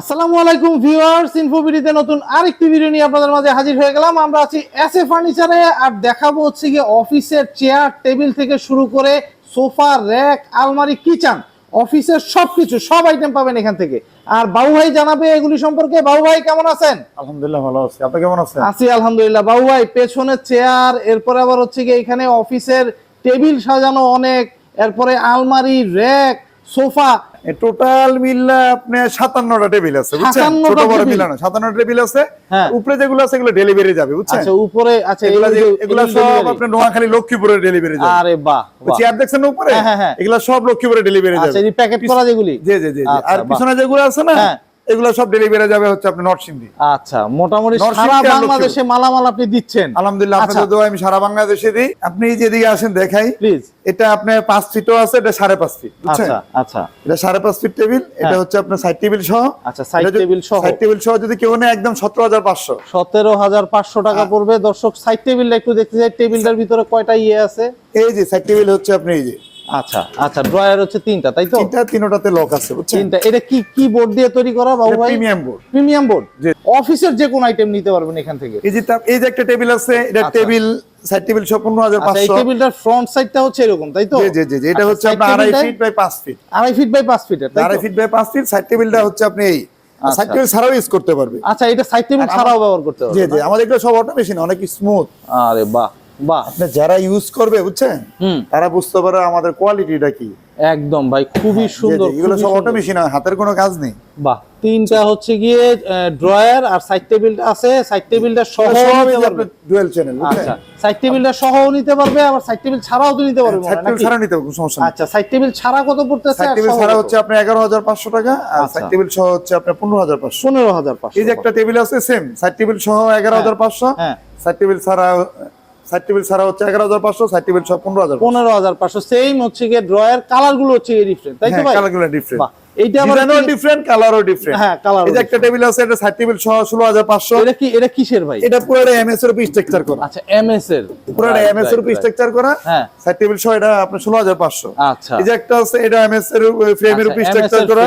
আসসালামু আলাইকুম ভিউয়ার্স ইনফোবিডিতে নতুন আরেকটি ভিডিও নিয়ে আপনাদের মাঝে হাজির হয়ে গেলাম। আমরা আছি এস এ ফার্নিচারে আর দেখাবো হচ্ছে গিয়ে অফিসের চেয়ার টেবিল থেকে শুরু করে সোফা র্যাক আলমারি কিচেন অফিসের সবকিছু সব আইটেম পাবেন এখান থেকে। আর বাবু ভাই জানাবে এগুলি সম্পর্কে। বাবু ভাই কেমন আছেন? আলহামদুলিল্লাহ ভালো আছি। আপনি কেমন আছেন? আছি আলহামদুলিল্লাহ। বাবু ভাই পেছনে চেয়ার এরপরে আবার হচ্ছে গিয়ে এখানে অফিসের টেবিল সাজানো অনেক এরপরে আলমারি র্যাক সোফা টোটাল মিললে আপনার সাতান্নটা টেবিল আছে বুঝছেন ছোট বড়? মিলানো সাতান্নটা টেবিল আছে হ্যাঁ। উপরে যেগুলো আছে এগুলো ডেলিভারি যাবে বুঝছেন আচ্ছা উপরে আচ্ছা এগুলো যে- সব। আপনার নোয়াখালী লক্ষ্মীপুরের ডেলিভারি যাবে আরে বাহ। চেয়ার দেখছেন উপরে হ্যাঁ, হ্যাঁ। এগুলা সব লক্ষ্মীপুরে ডেলিভারি আচ্ছা যাবে এই প্যাকেট করা যেগুলি জি জি জি জি। আচ্ছা, আর পিছনে যেগুলো আছে না। এগুলো সব ডেলিভারি যাবে হচ্ছে আপনার নরসিংদী আচ্ছা মোটামুটি সারা বাংলাদেশে মালামাল আপনি দিচ্ছেন। আলহামদুলিল্লাহ আচ্ছা। আপনাদের দোয়া আমি সারা বাংলাদেশে দিই। আপনি যেদিকে আসেন দেখাই। প্লিজ এটা আপনার পাঁচ ফিটও আছে এটা সাড়ে পাঁচ ফিট আচ্ছা আচ্ছা। এটা সাড়ে পাঁচ ফিট টেবিল এটা হ্যাঁ। হচ্ছে আপনার সাইড টেবিল সহ। আচ্ছা, side table সহ। সাইড টেবিল সহ যদি কেউ নেয় একদম সতেরো হাজার পাঁচশো। সতেরো হাজার পাঁচশো টাকা পড়বে। দর্শক সাইড টেবিলটা একটু দেখতে চাই। টেবিলটার ভিতরে কয়টা ইয়ে আছে? এই যে সাইড টেবিল হচ্ছে আপনি এই যে। আচ্ছা আচ্ছা ড্রয়ার হচ্ছে তিনটা তাই তো? তিনটা তিনোটাতে লক আছে বুঝছেন? তিনটা এটা কি কি বোর্ড দিয়ে তৈরি করা বাবু ভাই? প্রিমিয়াম বোর্ড প্রিমিয়াম বোর্ড জি। অফিসের যে কোন আইটেম নিতে পারবেন এখান থেকে। এই যে এই যে একটা টেবিল আছে এটা আচ্ছা। টেবিল সাইড টেবিল সহ পনেরো হাজার আচ্ছা এই টেবিলটার ফ্রন্ট সাইডটা হচ্ছে এরকম তাই তো? জি জি জি জি, এটা আচ্ছা, হচ্ছে আপনার আড়াই টেবিলটায়- ফিট বাই পাঁচ ফিট আড়াই ফিট বাই পাঁচ ফিটের তাই আড়াই ফিট বাই পাঁচ ফিট সাইড টেবিলটা হচ্ছে আপনি এই আচ্ছা। সাইড টেবিল ছাড়াও ইউজ করতে পারবে আচ্ছা এটা সাইড টেবিল ছাড়াও ব্যবহার করতে জি হবে জি আমাদের এগুলো সব অটোমেশন অনেক স্মুথ আরে বাহ। বাহ আপনি যারা ইউজ করবে বুঝছেন? তারা বুঝতে পারে আমাদের কোয়ালিটিটা কি। একদম ভাই খুবই সুন্দর জি, এগুলো সব সুন্দর। অটোমেশন হাতের কোনো কাজ নেই। বাহ তিনটা হচ্ছে গিয়ে ড্রয়ার আর সাইড টেবিলটা আছে সাইড টেবিলটা সহ পারবে। ডুয়েল চ্যানেল আচ্ছা সাইড টেবিলটা সহ নিতে পারবে আবার সাইড টেবিল ছাড়াও তো নিতে পারবে সাইড টেবিল ছাড়া নিতে কোনো সমস্যা নেই। আচ্ছা সাইড টেবিল ছাড়া কত পড়তেছে সাইড টেবিল ছাড়া হচ্ছে হাজার পাঁচশো টাকা আর আচ্ছা। সাইড টেবিল সহ হচ্ছে পনেরো হাজার পাঁচশো। এই যে একটা টেবিল আছে সেম সাইড টেবিল সহ এগারো হাজার পাঁচশো হ্যাঁ। সাইড টেবিল ছাড়া সাইড টেবিল ছাড়া হচ্ছে এগারো হাজার পাঁচশো সাইড টেবিল সহ পনেরো হাজার পনেরো হাজার পাঁচশো। সেম হচ্ছে গিয়ে ড্রয়ার কালারগুলো হচ্ছে ডিফারেন্ট তাই তো হ্যাঁ ভাই? ডিফারেন্ট এইটা আবার ডিফারেন্ট কালারও ডিফারেন্ট হ্যাঁ কালার এই যে একটা টেবিল আছে এটা সাইড টেবিল সহ ষোলো হাজার পাঁচশো। এটা কি এটা কিসের ভাই? এটা পুরোটা এমএস এর উপর স্ট্রাকচার করা। আচ্ছা এমএস এর পুরোটা এমএস এর উপর স্ট্রাকচার করা। হ্যাঁ। সাইড টেবিল সহ এটা আপনার আচ্ছা। এই যে একটা আছে এটা এমএস এর ফ্রেমের উপর স্ট্রাকচার করা।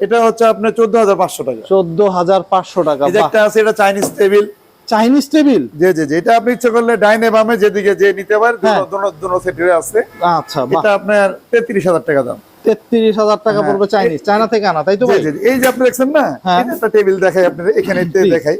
এটা হচ্ছে আপনার চোদ্দ হাজার পাঁচশো টাকা। চোদ্দ হাজার পাঁচশো টাকা এই যে একটা আছে এটা চাইনিজ টেবিল চাইনিজ টেবিল জি জি এটা আপনি ইচ্ছে করলে ডাইনে বামে যেদিকে যে নিতে পারেন হ্যাঁ। দুনো দুনো সেটের আছে। আচ্ছা এটা আপনার তেত্রিশ হাজার টাকা দাম। তেত্রিশ হাজার টাকা হ্যাঁ। পড়বে চাইনিজ চায়না থেকে আনা তাই তো ভাই? জি জি। এই যে আপনি দেখছেন না হ্যাঁ। একটা টেবিল দেখাই আপনার এখানে। দেখাই।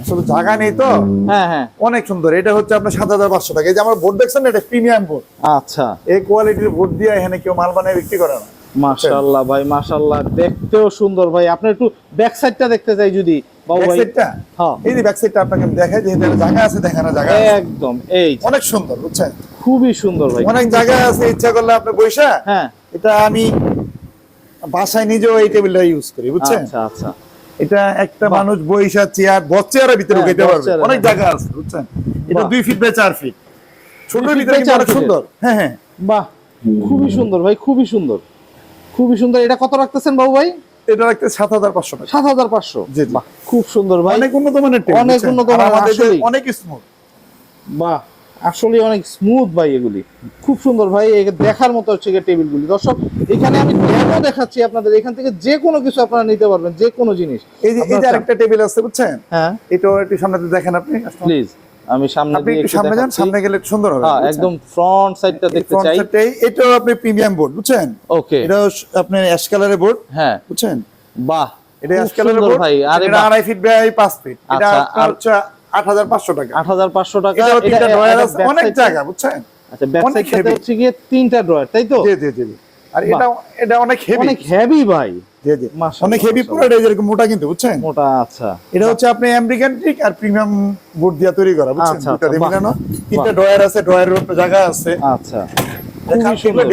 আসলে জায়গা নেই তো। হ্যাঁ হ্যাঁ। অনেক সুন্দর এটা হচ্ছে আপনার সাত হাজার পাঁচশো টাকা। এই যে আমার বোর্ড দেখছেন এটা প্রিমিয়াম বোর্ড। আচ্ছা। এই কোয়ালিটির বোর্ড দিয়ে এখানে কেউ মাল বানায় বিক্রি করে না। মাশাআল্লাহ ভাই মাশাআল্লাহ। দেখতেও সুন্দর ভাই। আপনি একটু ব্যাক সাইডটা দেখতে চাই যদি। বাবু ব্যাক ভাই সাইডটা হ্যাঁ। এই যে ব্যাক সাইডটা আপনাকে দেখাই যে এখানে জায়গা আছে দেখানো জায়গা। একদম এই অনেক সুন্দর বুঝছেন? খুবই সুন্দর ভাই। অনেক জায়গা আছে ইচ্ছা করলে আপনি বৈশা হ্যাঁ। এটা আমি বাসায় নিজেও এই টেবিলটা ইউজ করি বুঝছেন? আচ্ছা আচ্ছা। এটা একটা মানুষ বইসা চেয়ার বস চেয়ারের ভিতরে হ্যাঁ, ঢুকাইতে পারবে। অনেক। জায়গা আছে বুঝছেন? এটা বাহ। দুই ফিট বাই চার ফিট ছোট ভিতরে অনেক সুন্দর। হ্যাঁ হ্যাঁ। বাহ খুবই সুন্দর ভাই খুবই সুন্দর। খুবই সুন্দর। এটা কত রাখতেছেন বাবু ভাই? এটা রাখতে সাত হাজার পাঁচশো সাত হাজার পাঁচশো? জি। বাহ খুব সুন্দর ভাই। অনেক উন্নত মানের অনেক উন্নত মানের। অনেক স্মুথ বাহ আসলে অনেক স্মুথ ভাই এগুলি। খুব সুন্দর ভাই দেখার মতো হচ্ছে টেবিল গুলি দর্শক এখানে আমি ডেমো দেখাচ্ছি আপনাদের। এখান থেকে যে কোনো কিছু আপনারা নিতে পারবেন যে কোনো জিনিস। এই যে আরেকটা টেবিল আছে বুঝছেন? হ্যাঁ। এটাও একটু সামনে দেখেন আপনি। প্লিজ আমি সামনে দিয়ে সামনে যান সামনে গেলে সুন্দর হবে হ্যাঁ একদম ফ্রন্ট সাইডটা দেখতে চাই। এটাও আপনি প্রিমিয়াম বোর্ড বুঝছেন? ওকে এটাও স- আপনার অ্যাশ কালারের বোর্ড হ্যাঁ। বুঝছেন? বাহ এটা অ্যাশ কালারের বোর্ড ভাই আরে এটা আড়াই ফিট বাই পাঁচ ফিট এটা আচ্ছা, হচ্ছে আট হাজার পাঁচশো টাকা। আট হাজার পাঁচশো টাকা এটাও তিনটা ড্রয়ার আছে অনেক জায়গা বুঝছেন? আচ্ছা ব্যাক সাইডটাতে হচ্ছে গিয়ে তিনটা ড্রয়ার তাই তো? জি জি জি। আর এটা এটা অনেক হেভি অনেক হেভি ভাই। জি জি। অনেক হেভি পুরো এটা যেরকম মোটা কিন্তু বুঝছেন? মোটা আচ্ছা। এটা হচ্ছে আপনি আমেরিকান ট্রিক আর প্রিমিয়াম বোর্ড দিয়ে তৈরি করা বুঝছেন? আচ্ছা, দুটা দিয়ে আচ্ছা, মিলানো তিনটা ড্রয়ার আছে ড্রয়ারের উপরে জায়গা আছে। আচ্ছা।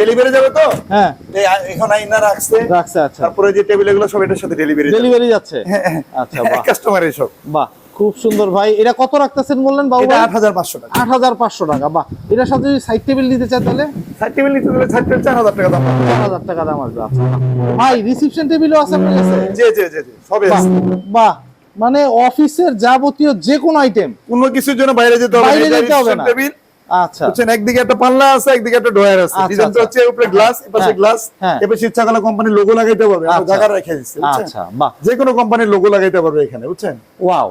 ডেলিভারি যাবে তো? হ্যাঁ। এখন আইনা রাখছে। রাখছে আচ্ছা। তারপরে যে টেবিল এগুলো সব এটার সাথে ডেলিভারি ডেলিভারি যাচ্ছে। আচ্ছা কাস্টমার এসব। বাহ। খুব সুন্দর ভাই। এটা কত রাখতেছেন বললেন বাবু এটা আট হাজার পাঁচশো টাকা। আট হাজার পাঁচশো টাকা বাহ। এটার সাথে যদি সাইড টেবিল নিতে চান তাহলে? সাইড টেবিল নিতে গেলে সাইড টেবিল চার হাজার টাকা দাম চার হাজার টাকা দাম আসবে আচ্ছা। ভাই রিসিপশন টেবিলও আছে আপনার কাছে? জি জি জি জি সবই আছে। বাহ। মানে অফিসের যাবতীয় যে কোনো আইটেম কোনো কিছুর জন্য বাইরে যেতে হবে বাইরে যেতে হবে না। টেবিল আচ্ছা। বুঝছেন একদিকে একটা পাল্লা আছে একদিকে একটা ডয়ার আছে। আচ্ছা, ডিজাইনটা আচ্ছা। হচ্ছে উপরে গ্লাস এপাশে হ্যাঁ, গ্লাস হ্যাঁ। এপাশে ইচ্ছা করলে কোম্পানির লোগো লাগাইতে পারবে। জায়গা রেখে দিচ্ছি আচ্ছা বাহ। যে কোনো কোম্পানির লোগো লাগাইতে পারবে এখানে বুঝছেন? ওয়াও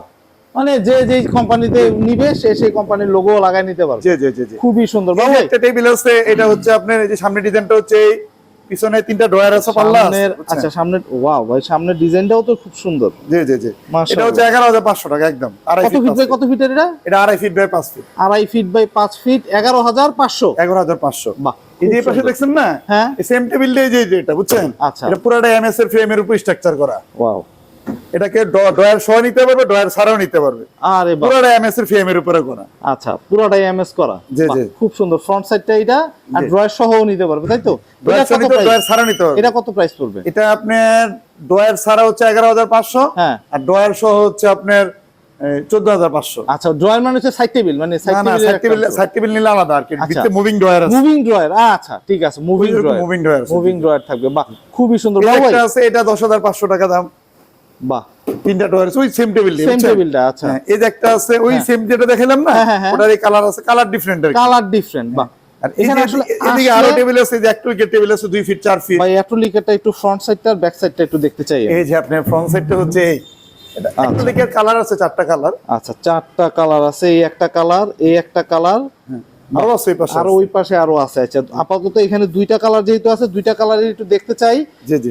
মানে যে যে কোম্পানিতে নিবে সে সেই কোম্পানির লোগো লাগাই নিতে পারবে। জি জি জি খুবই সুন্দর। বাবু একটা টেবিল আছে এটা হচ্ছে আপনার এই যে সামনে ডিজাইনটা হচ্ছে এই, পিছনে তিনটা ডয়ার আছে পাল্লা আচ্ছা সামনের ওয়াও ভাই সামনের ডিজাইনটাও তো খুব সুন্দর। জি জি জি। এটা হচ্ছে এগারো হাজার পাঁচশো টাকা একদম। আড়াই কত ফিট ফিট বাই কত ফিটের এটা? এটা আড়াই ফিট বাই পাঁচ ফিট আড়াই ফিট বাই পাঁচ ফিট এগারো হাজার পাঁচশো। এগারো হাজার পাঁচশো। বাহ এই যে পাশে দেখছেন না? হ্যাঁ। সেম টেবিলটাই যে যে এটা বুঝছেন? আচ্ছা। এটা পুরোটা এমএস এর ফ্রেমের উপর স্ট্রাকচার করা। ওয়াও। এটাকে ডয়ার সহ নিতে পারবে ডয়ার ছাড়াও নিতে পারবে। আরে পুরোটা এমএস এর ফ্রেমের উপরে করা। আচ্ছা পুরোটাই এমএস করা। জি, জি। খুব সুন্দর। ফ্রন্ট সাইডটা এটা আর ড্রয়ার সহও নিতে পারবে তাই তো? এটা সহ নিতে? ডয়ার ছাড়াও নিতে পারবে। এটা কত প্রাইস পড়বে? এটা আপনার ডয়ার ছাড়া হচ্ছে হ্যাঁ। আর ডয়ার সহ হচ্ছে আপনার চোদ্দ হাজার পাঁচশো। আচ্ছা ড্রয়ার মানে হচ্ছে সাইড টেবিল মানে সাইড টেবিল সাইড টেবিল নিলে আলাদা আর কি। আচ্ছা। ভিতরে মুভিং ডয়ার আছে। মুভিং ড্রয়ার আচ্ছা ঠিক আছে মুভিং ড্রয়ার drawer আছে। মুভিং ড্রয়ার থাকবে বাহ খুবই সুন্দর। আছে এটা দশ হাজার পাঁচশো টাকা দাম। বাহ তিনটা ওই সেম টেবিল সেম টেবিলটা আচ্ছা। এই যে একটা আছে ওই হ্যাঁ। সেম যেটা দেখালাম না হ্যাঁ, হ্যাঁ, হ্যাঁ। ওটার এই কালার আছে কালার ডিফারেন্ট আর কালার ডিফারেন্ট বাহ। আর এখানে আসলে এদিকে আরও টেবিল আছে যে একটা টেবিল আছে দুই ফিট ফিট ভাই একটু ফ্রন্ট সাইডটা আর ব্যাক সাইডটা একটু দেখতে চাই এই যে আপনার ফ্রন্ট সাইডটা হচ্ছে এই। দিকের কালার আছে চারটা কালার আচ্ছা চারটা কালার আছে এই একটা কালার এই একটা কালার আরও আছে পাশে আর ওই পাশে আরও আছে। আচ্ছা আপাতত এখানে দুইটা কালার যেহেতু আছে দুইটা কালারের একটু দেখতে চাই।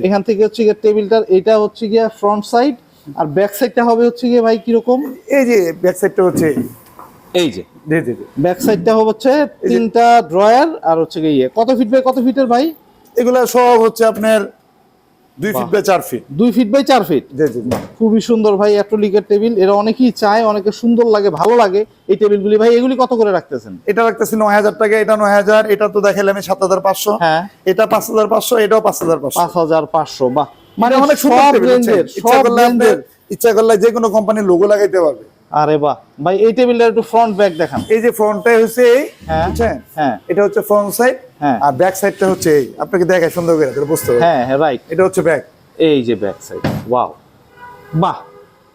এখান থেকে হচ্ছে গিয়ে টেবিলটার এটা হচ্ছে গিয়ে ফ্রন্ট সাইড আর ব্যাক সাইডটা হবে হচ্ছে গিয়ে ভাই কীরকম? এই যে ব্যাক সাইডটা হচ্ছে এই। যে। জি জি জি। ব্যাক সাইডটা হচ্ছে তিনটা ড্রয়ার আর হচ্ছে গিয়ে ইয়ে। কত ফিট বাই কত ফিটের ভাই? এগুলা সব হচ্ছে আপনার দুই ফিট বাই চার ফিট দুই ফিট বাই চার ফিট। খুবই সুন্দর ভাই টেবিল। এরা অনেকেই চায় অনেকে সুন্দর লাগে ভালো লাগে এই টেবিলগুলি। ভাই এগুলি কত করে রাখতেছেন? এটা রাখতেছি নয় হাজার টাকা এটা নয় হাজার এটা তো দেখালাম সাত হাজার পাঁচশো। হ্যাঁ। এটা পাঁচ হাজার পাঁচশো এটাও পাঁচ হাজার পাঁচশো। পাঁচ হাজার পাঁচশো বাহ। মানে অনেক সুন্দর? রেঞ্জের ইচ্ছা করলে ইচ্ছা করলে যে কোনো কোম্পানির লোগো লাগাইতে পারবে। আরে বাহ। ভাই এই টেবিলটা একটু ফ্রন্ট ব্যাক দেখান। এই যে ফ্রন্টটা হচ্ছে এই হ্যাঁ। বুঝছেন? হ্যাঁ। এটা হচ্ছে ফ্রন্ট সাইড হ্যাঁ। আর ব্যাক সাইডটা হচ্ছে এই। আপনাকে দেখায় সুন্দর করে তাহলে বুঝতে হবে হ্যাঁ হ্যাঁ রাইট এটা হচ্ছে ব্যাক এই যে ব্যাক সাইড ওয়াও বাহ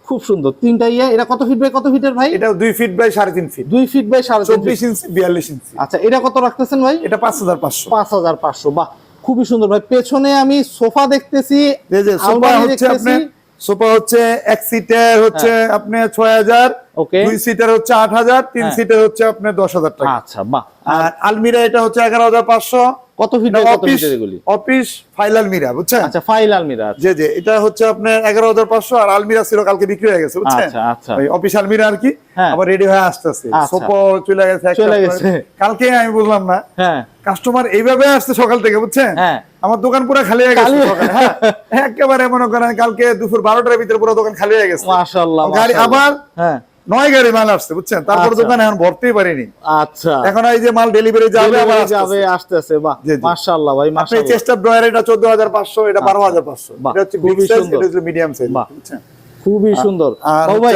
খুব সুন্দর। তিনটা ইয়া এটা কত ফিট বাই কত ফিটের ভাই? এটা দুই ফিট বাই সাড়ে তিন ফিট দুই ফিট বাই সাড়ে চব্বিশ। ইঞ্চি বিয়াল্লিশ ইঞ্চি আচ্ছা এটা কত রাখতেছেন ভাই? এটা পাঁচ হাজার পাঁচশো। পাঁচ হাজার পাঁচশো বাহ। খুবই সুন্দর ভাই। পেছনে আমি সোফা দেখতেছি যে যে সোফা হচ্ছে। আপনার সোফা হচ্ছে এক সিটের হচ্ছে আপনি ছয় হাজার দুই সিটের হচ্ছে আট হাজার তিন সিটার সিটের হচ্ছে আপনার দশ হাজার টাকা। আচ্ছা আর আলমিরা এটা হচ্ছে এগারো হাজার পাঁচশো। কত ফিট কত অফিস ফিটের এগুলি? অফিস ফাইল আলমিরা বুঝছেন? আচ্ছা ফাইল আলমিরা যে যে এটা হচ্ছে আপনার এগারো হাজার পাঁচশো আর আলমিরা ছিল কালকে বিক্রি হয়ে গেছে বুঝছেন? আচ্ছা, আচ্ছা। ওই অফিস আলমিরা আর কি হ্যাঁ। আবার রেডি হয়ে আসতেছে। আচ্ছা। সোফা চলে গেছে চলে গেছে। কালকে আমি বুঝলাম না। হ্যাঁ। কাস্টমার এইভাবে আসছে সকাল থেকে বুঝছেন? হ্যাঁ। আমার দোকান পুরো খালি হয়ে গেছে হ্যাঁ একেবারে মনে করেন কালকে দুপুর বারোটার ভিতরে পুরো দোকান খালি হয়ে গেছে। মাশাআল্লাহ গাড়ি আবার হ্যাঁ। নয় গাড়ি মাল আসছে বুঝছেন? তারপর আচ্ছা। দোকানে এখন ভরতেই পারিনি। আচ্ছা। এখন এই যে মাল ডেলিভারি যাবে আবার যাবে আসতেছে। বাহ। মাশাআল্লাহ ভাই আপনি মাশাআল্লাহ। চেষ্টা ড্রয়ার এটা চোদ্দ হাজার পাঁচশো এটা বারো হাজার পাঁচশো। বাহ, এটা হচ্ছে খুবই বিগ সাইজ সুন্দর। এটা হচ্ছে মিডিয়াম সাইজ বুঝছেন? খুবই সুন্দর। ভাই।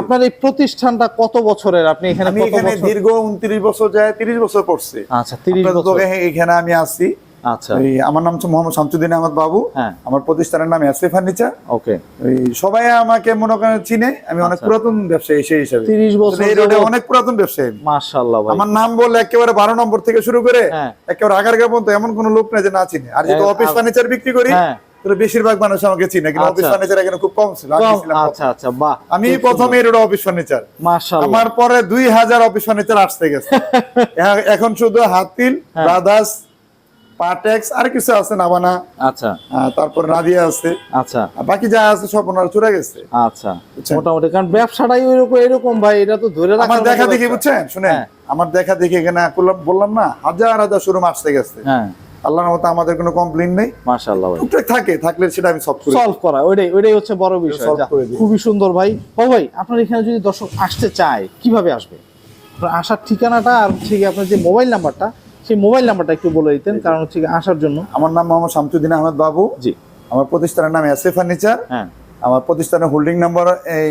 আপনার এই প্রতিষ্ঠানটা কত বছরের? আপনি এখানে আমি এখানে দীর্ঘ উনত্রিশ বছর যায় তিরিশ বছর পড়ছে। আচ্ছা 30 আপনাদের বছর। এখানে আমি আসছি আচ্ছা এই আমার নাম হচ্ছে মোহাম্মদ শামসুদ্দিন আহমদ বাবু হ্যাঁ। আমার প্রতিষ্ঠানের নাম এসএ ফার্নিচার ওকে এই সবাই আমাকে মনে করেন চিনে আমি অনেক আচ্ছা। পুরাতন ব্যবসায়ী সেই হিসাবে 30 বছর এই রোডে অনেক পুরাতন ব্যবসায়ী। মাশাআল্লাহ ভাই আমার নাম বললে একেবারে বারো নম্বর থেকে শুরু করে হ্যাঁ। একেবারে আগারগা পর্যন্ত এমন কোন লোক নাই যে না চিনে আর যদি অফিস ফার্নিচার বিক্রি করি হ্যাঁ। বেশিরভাগ মানুষ আমাকে চিনে কিন্তু অফিস আচ্ছা। ফার্নিচার এখানে খুব কম ছিল আচ্ছা আচ্ছা বাহ আমি প্রথমে এই রোডে অফিস ফার্নিচার মাশাআল্লাহ আমার পরে দুই হাজার অফিস ফার্নিচার আসতে গেছে এখন শুধু হাতিল। ব্রাদার্স পাটেক্স আর কিছু আছে নাবানা আচ্ছা। আহ, নাদিয়া আছে। আচ্ছা। আর বাকি যা আছে সব ওনারা চলে গেছে। আচ্ছা মোটামুটি কারণ ব্যবসাটাই ওইরকম এরকম ভাই এটা তো ধরে রাখা আমার দেখা দেখি বুঝছেন? হ্যাঁ। আমার দেখা দেখি এখানে বললাম না হাজার হাজার শোরুম আসতে গেছে। হ্যাঁ। আল্লাহর মতো আমাদের কোনো কমপ্লেন নেই। মাশাআল্লাহ ভাই। টুকটাক থাকে থাকলে সেটা আমি সব করি। সলভ করা ওইটাই ওইটাই হচ্ছে বড় বিষয়। খুবই সুন্দর ভাই। ও ভাই আপনার এখানে যদি দর্শক আসতে চায় কীভাবে আসবে? আপনার আসার ঠিকানাটা আর হচ্ছে কি আপনার যে মোবাইল নাম্বারটা সেই মোবাইল নাম্বারটা একটু বলে দিতেন কারণ হচ্ছে আসার জন্য। আমার নাম মোহাম্মদ শামসুদ্দিন আহমেদ বাবু। জি। আমার প্রতিষ্ঠানের নাম এস এ ফার্নিচার হ্যাঁ। আমার প্রতিষ্ঠানের হোল্ডিং নাম্বার এই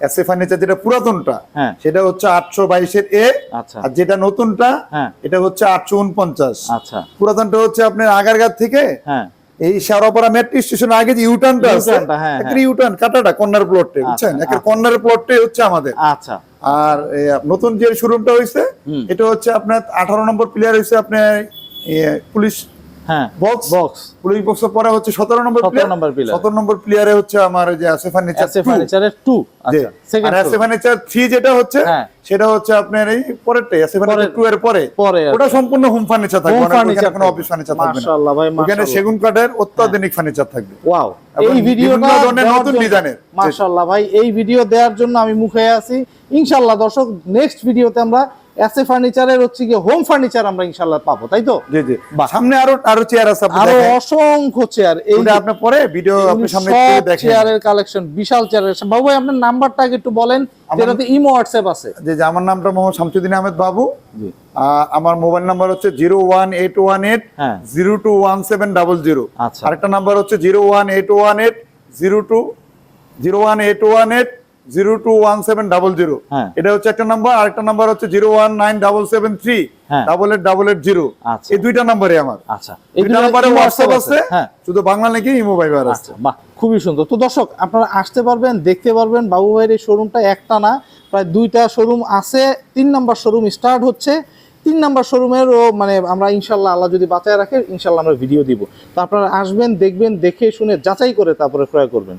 এস এ ফার্নিচার যেটা পুরাতনটা হ্যাঁ। সেটা হচ্ছে আটশো বাইশের এ আচ্ছা। আর যেটা নতুনটা হ্যাঁ। এটা হচ্ছে আটশো উনপঞ্চাশ। আচ্ছা। পুরাতনটা হচ্ছে আপনার আগারগার থেকে হ্যাঁ। এই শেওড়াপাড়া মেট্রো স্টেশন আগে যে ইউটার্নটা আছে হ্যাঁ, একটা ইউটার্ন কাটাটা কর্নার প্লটে বুঝছেন একটা। কর্নার প্লটে হচ্ছে আমাদের আচ্ছা আর নতুন যে শোরুমটা হয়েছে। এটা হচ্ছে আপনার আঠারো নম্বর প্লেয়ার হয়েছে আপনার পুলিশ হ্যাঁ বক্স বক্স পুলিশ বক্সের পরে হচ্ছে সতেরো নম্বর 17 নম্বর player। সতেরো নম্বর প্লেয়ারে হচ্ছে আমার যে আছে ফার্নিচার এসএ ফার্নিচারের 2 আচ্ছা সেকেন্ড আর আছে ফার্নিচার থ্রি যেটা হচ্ছে হ্যাঁ। সেটা হচ্ছে আপনার এই পরেরটাই আছে ফার্নিচার পরের- এর পরে। পরে ওটা সম্পূর্ণ হোম ফার্নিচার থাকবে হোম ফার্নিচার কোনো অফিস ফার্নিচার থাকবে না। মাশাআল্লাহ ভাই ওখানে সেগুন কাঠের অত্যাধুনিক ফার্নিচার থাকবে। ওয়াও এবং এই ভিডিওটা নতুন ডিজাইনের। মাশাআল্লাহ ভাই এই ভিডিও দেওয়ার জন্য আমি মুখে আছি। ইনশাআল্লাহ দর্শক নেক্সট ভিডিওতে আমরা এসএ ফার্নিচারের হচ্ছে কি হোম ফার্নিচার আমরা ইনশাআল্লাহ পাবো তাই তো? জি জি। সামনে আরও আরও চেয়ার আছে আরও অসংখ্য চেয়ার এই ওটা আপনি পরে? ভিডিও আপনি সামনে দেখেন। চেয়ারের কালেকশন বিশাল চেয়ারের বাবু ভাই আপনার নাম্বারটা আগে একটু বলেন যেটাতে ইমো হোয়াটসঅ্যাপ আছে। যে যে আমার নামটা মোহাম্মদ শামসুদ্দিন আহমেদ বাবু। জি। আমার মোবাইল নাম্বার হচ্ছে zero one eight one eight zero two one seven double zero আরেকটা নাম্বার হচ্ছে zero one eight one eight zero two zero one eight one eight zero two one seven double zero. এটা হচ্ছে একটা number আরেকটা number হচ্ছে zero one nine double seven three. Double eight double eight zero. এই দুইটা নাম্বারে আমার। আচ্ছা। দুইটা নাম্বারে হোয়াটসঅ্যাপ আছে। শুধু বাংলা নাকি ইমো ভাইবার আছে। বাহ খুবই সুন্দর। তো দর্শক আপনারা আসতে পারবেন দেখতে পারবেন বাবু ভাইয়ের এই শোরুমটা একটা না প্রায় দুইটা শোরুম আছে। তিন নাম্বার শোরুম স্টার্ট হচ্ছে। তিন নাম্বার শোরুমেরও মানে আমরা ইনশাল্লাহ আল্লাহ যদি বাঁচায় রাখে ইনশাল্লাহ আমরা ভিডিও দিব। তো আপনারা আসবেন দেখবেন দেখে শুনে যাচাই করে তারপরে ক্রয় করবেন।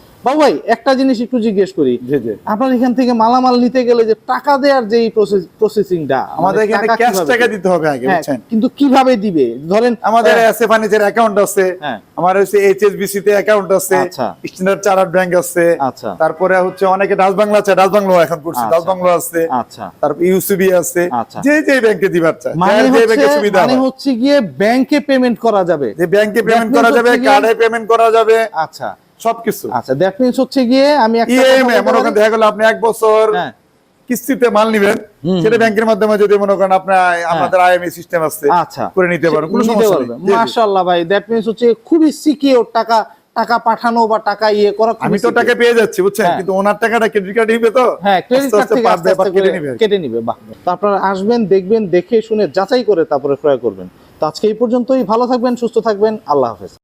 বাবু ভাই একটা জিনিস একটু জিজ্ঞেস করি। আপনার এখান থেকে মালামাল নিতে গেলে যে টাকা দেওয়ার যে প্রসেসিংটা আমাদের এখানে ক্যাশ টাকা দিতে হবে আগে হ্যাঁ বুঝছেন? কিন্তু কীভাবে দিবে? ধরেন আমাদের এসএ ফার্নিচার অ্যাকাউন্ট আছে হ্যাঁ। আমার হচ্ছে এইচএসবিসি তে অ্যাকাউন্ট আছে আচ্ছা। স্ট্যান্ডার্ড চার্টার্ড ব্যাংক আছে আচ্ছা। তারপরে হচ্ছে অনেকে ডাচ বাংলা আছে ডাচ বাংলা এখন করছে আচ্ছা। ডাচ বাংলা আছে আচ্ছা। তারপর ইউসিবি আছে আচ্ছা। যে যে ব্যাংকে দিবার চায় মানে যে ব্যাংকে সুবিধা মানে হচ্ছে গিয়ে ব্যাংকে পেমেন্ট করা যাবে। যে ব্যাংকে পেমেন্ট করা যাবে কার্ডে পেমেন্ট করা যাবে। আচ্ছা। সবকিছু। আচ্ছা দ্যাট মিন্স হচ্ছে গিয়ে আমি ইএমআই মনে করেন দেখা গেল আপনি এক বছর হ্যাঁ। কিস্তিতে মাল নিবেন সেটা ব্যাংকের মাধ্যমে যদি মনে করেন আপনার আমাদের আইএমএ সিস্টেম আছে আচ্ছা। করে নিতে পারেন কোনো সমস্যা। নেই। মাশাআল্লাহ ভাই দ্যাট মিন্স হচ্ছে খুবই সিকিউর টাকা টাকা পাঠানো বা টাকা ইয়ে করা আমি তো টাকা পেয়ে যাচ্ছি বুঝছেন? হ্যাঁ। কিন্তু ওনার টাকাটা ক্রেডিট কার্ড নিবে তো? হ্যাঁ ক্রেডিট কার্ড থেকে আস্তে আস্তে কেটে নিবে। কেটে নিবে বাহ। তো আপনারা আসবেন দেখবেন দেখে শুনে যাচাই করে তারপরে ক্রয় করবেন। তো আজকে এই পর্যন্তই ভালো থাকবেন সুস্থ থাকবেন আল্লাহ হাফেজ।